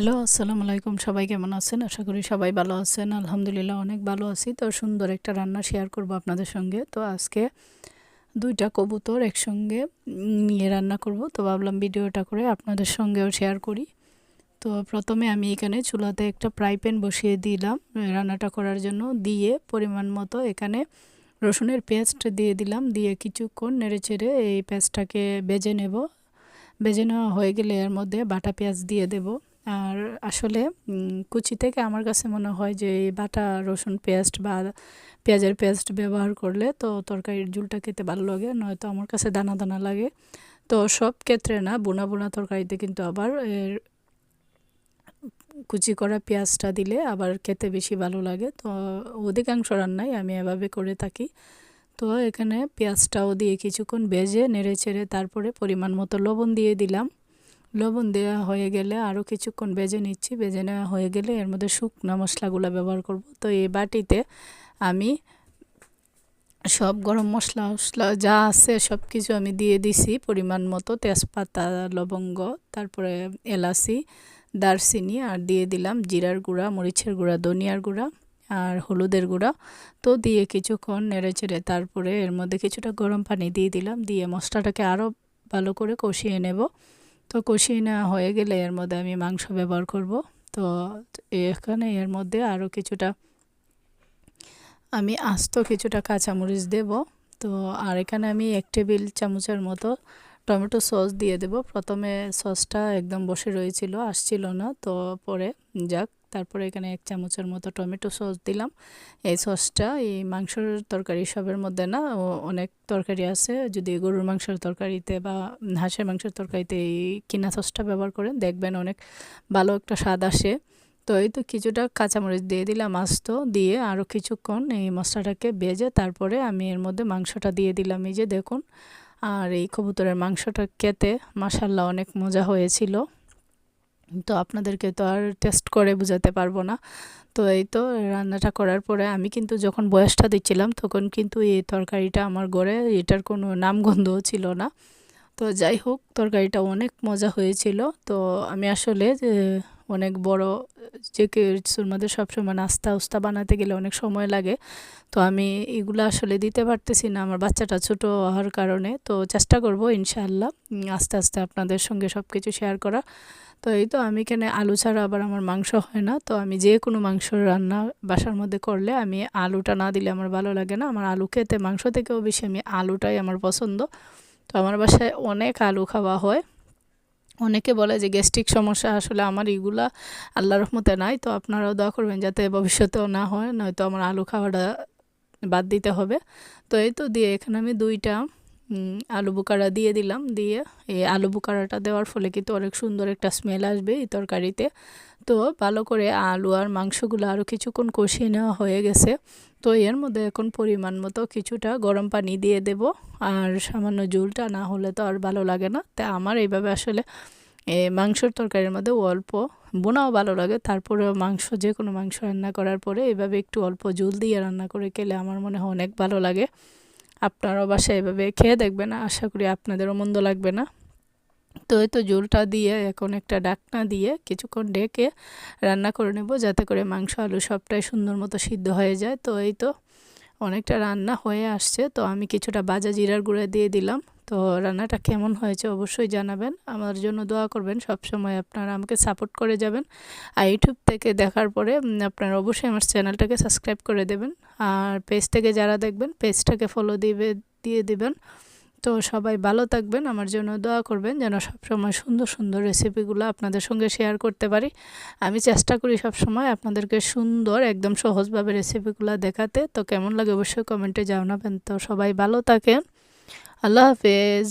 Hello, আসসালামু আলাইকুম। সবাই কেমন আছেন? আশা করি সবাই ভালো আছেন। আলহামদুলিল্লাহ অনেক ভালো আছি। তো সুন্দর একটা রান্না শেয়ার করব আপনাদের সঙ্গে। তো আজকে দুইটা কবুতর একসঙ্গে নিয়ে রান্না করব। তো ভাবলাম ভিডিওটা করে আপনাদের সঙ্গেও শেয়ার করি। তো প্রথমে আমি এখানে চুলাতে একটা ফ্রাই প্যান বসিয়ে দিলাম রান্নাটা করার জন্য। দিয়ে পরিমাণ মতো এখানে রসুনের পেস্ট দিয়ে দিলাম। দিয়ে কিছুক্ষণ নেড়ে চেড়ে এই পেস্টটাকে বেজে নেব। বেজে নেওয়া হয়ে গেলে এর মধ্যে বাটা পেঁয়াজ দিয়ে দেবো। আর আসলে কুচি থেকে আমার কাছে মনে হয় যে বাটা, রসুন পেস্ট বা পেঁয়াজের পেস্ট ব্যবহার করলে তো তরকারির ঝুলটা খেতে ভালো লাগে, নয়তো আমার কাছে দানা দানা লাগে। তো সব ক্ষেত্রে না, বোনা বোনা তরকারিতে কিন্তু আবার এর কুচি করা পেঁয়াজটা দিলে আবার খেতে বেশি ভালো লাগে। তো অধিকাংশ রান্নাই আমি এভাবে করে থাকি। তো এখানে পেঁয়াজটাও দিয়ে কিছুক্ষণ ভেজে নেড়ে চেড়ে তারপরে পরিমাণ মতো লবণ দিয়ে দিলাম। লবণ দেওয়া হয়ে গেলে আরও কিছুক্ষণ বেজে নিচ্ছি। বেজে নেওয়া হয়ে গেলে এর মধ্যে শুকনো মশলাগুলো ব্যবহার করব। তো এই বাটিতে আমি সব গরম মশলা মশলা যা আছে সব কিছু আমি দিয়ে দিছি পরিমাণ মতো। তেজপাতা, লবঙ্গ, তারপরে এলাচি, দারচিনি আর দিয়ে দিলাম জিরার গুঁড়া, মরিচের গুঁড়া, ধনিয়ার গুঁড়া আর হলুদের গুঁড়া। তো দিয়ে কিছুক্ষণ নেড়ে চেড়ে তারপরে এর মধ্যে কিছুটা গরম পানি দিয়ে দিলাম। দিয়ে মশলাটাকে আরও ভালো করে কষিয়ে নেব। তো কষিয়ে নেওয়া হয়ে গেলে এর মধ্যে আমি মাংস ব্যবহার করব। তো এখানে এর মধ্যে আরও কিছুটা আমি আস্ত কিছুটা কাঁচামরিচ দেব। তো আর এখানে আমি এক টেবিল চামচের মতো টমেটো সস দিয়ে দেব। প্রথমে সসটা একদম বসে রয়েছিল, আসছিল না। তো পরে যাক তারপরে এখানে এক চামচের মতো টমেটো সস দিলাম। এই সসটা এই মাংসর তরকারি সবের মধ্যে না অনেক তরকারি আছে। যদি গরুর মাংসের তরকারিতে বা হাঁসের মাংসের তরকারিতে এই কিনা সসটা ব্যবহার করেন, দেখবেন অনেক ভালো একটা স্বাদ আসে। তো এই তো কিছুটা কাঁচামরিচ দিয়ে দিলাম আস্ত, দিয়ে আরও কিছুক্ষণ এই মশলাটাকে ভেজে তারপরে আমি এর মধ্যে মাংসটা দিয়ে দিলাম। এই যে দেখুন, আর এই কবুতরের মাংসটা খেতে মাসাল্লাহ অনেক মজা হয়েছিল। তো আপনাদেরকে তো আর টেস্ট করে বোঝাতে পারব না। তো এই তো রান্নাটা করার পরে আমি কিন্তু যখন বয়সটা দিচ্ছিলাম তখন কিন্তু এই তরকারিটা আমার ঘরে এটার কোনো নামগন্ধও ছিল না। তো যাই হোক, তরকারিটা অনেক মজা হয়েছিল। তো আমি আসলে অনেক বড়, যে কিছুর মধ্যে সবসময় নাস্তা উস্তা বানাতে গেলে অনেক সময় লাগে। তো আমি এগুলো আসলে দিতে পারতেছি না, আমার বাচ্চাটা ছোট হওয়ার কারণে। তো চেষ্টা করব ইনশাআল্লাহ আস্তে আস্তে আপনাদের সঙ্গে সব কিছু শেয়ার করা। তো এই তো আমি এখানে আলু ছাড়া আবার আমার মাংস হয় না। তো আমি যে কোনো মাংস রান্না বাসার মধ্যে করলে আমি আলুটা না দিলে আমার ভালো লাগে না। আমার আলু খেতে, মাংস থেকেও বেশি আমি আলুটাই আমার পছন্দ। তো আমার বাসায় অনেক আলু খাওয়া হয়। অনেকে বলে যে গ্যাস্ট্রিক সমস্যা আসলে আমার এগুলা আল্লাহ রহমতে নাই, তো আপনারাও দোয়া করবেন যাতে ভবিষ্যতেও না হয়, নয়তো আমার আলু খাওয়াটা বাদ দিতে হবে। তো এই তো দিয়ে এখানে আমি দুইটা আলু বুকারা দিয়ে দিলাম, দিয়ে এই আলু বুকারাটা দেওয়ার ফলে কিন্তু অনেক সুন্দর একটা স্মেল আসবে এই তরকারিতে। তো ভালো করে আলু আর মাংসগুলো আরও কিছুক্ষণ কষিয়ে নেওয়া হয়ে গেছে। তো এর মধ্যে এখন পরিমাণ মতো কিছুটা গরম পানি দিয়ে দেব, আর সামান্য জুলটা না হলে তো আর ভালো লাগে না। তা আমার এইভাবে আসলে মাংসর তরকারির মধ্যে অল্প বোনাও ভালো লাগে তারপরে মাংস যে কোনো মাংস রান্না করার পরে এভাবে একটু অল্প জুল দিয়ে রান্না করে খেলে আমার মনে হয় অনেক ভালো লাগে। আপনারাও বাসায় এভাবে খেয়ে দেখবেন, আশা করি আপনাদেরও মন্দ লাগবে না। তো এই তো জোলটা দিয়ে, এখন একটা ডাকনা দিয়ে কিছুক্ষণ ডেকে রান্না করে নেব, যাতে করে মাংস, আলু সবটাই সুন্দর মতো সিদ্ধ হয়ে যায়। তো এই তো অনেকটা রান্না হয়ে আসছে, তো আমি কিছুটা বাজা জিরার গুঁড়ো দিয়ে দিলাম। তো রান্নাটা কেমন হয়েছে অবশ্যই জানাবেন। আমার জন্য দোয়া করবেন সব সময় আপনারা আমাকে সাপোর্ট করে যাবেন। আর ইউটিউব থেকে দেখার পরে আপনারা অবশ্যই আমার চ্যানেলটাকে সাবস্ক্রাইব করে দেবেন। আর পেজ থেকে যারা দেখবেন, পেজটাকে ফলো দিবে, দিয়ে দিবেন। তো সবাই ভালো থাকবেন, আমার জন্য দোয়া করবেন, যেন সবসময় সুন্দর সুন্দর রেসিপিগুলো আপনাদের সঙ্গে শেয়ার করতে পারি। আমি চেষ্টা করি সবসময় আপনাদেরকে সুন্দর, একদম সহজভাবে রেসিপিগুলো দেখাতে। তো কেমন লাগে অবশ্যই কমেন্টে জানাবেন। তো সবাই ভালো থাকেন। আল্লাহ হাফেজ